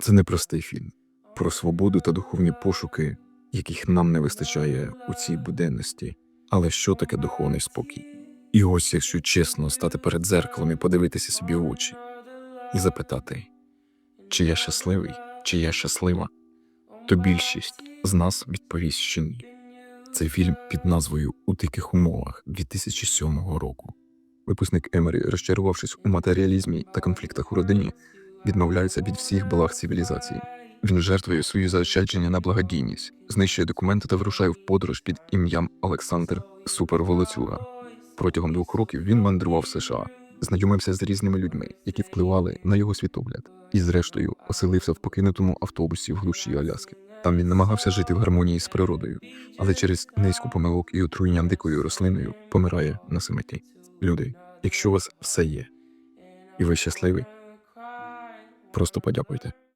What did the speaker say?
Це непростий фільм про свободу та духовні пошуки, яких нам не вистачає у цій буденності. Але що таке духовний спокій? І ось, якщо чесно, стати перед дзеркалом і подивитися собі в очі і запитати, чи я щасливий, чи я щаслива, то більшість з нас відповість, що ні. Це фільм під назвою У диких умовах 2007 року. Випускник Емері, розчарувавшись у матеріалізмі та конфліктах у родині, відмовляється від всіх благ цивілізації. Він жертвує свої заощадження на благодійність, знищує документи та вирушає в подорож під ім'ям Олександр Суперволоцюга. Протягом двох років він мандрував США, знайомився з різними людьми, які впливали на його світогляд, і, зрештою, оселився в покинутому автобусі в глуші Аляски. Там він намагався жити в гармонії з природою, але через низку помилок і отруєння дикою рослиною помирає на самоті. Люди, якщо у вас все є, і ви щасливі, просто подякуйте.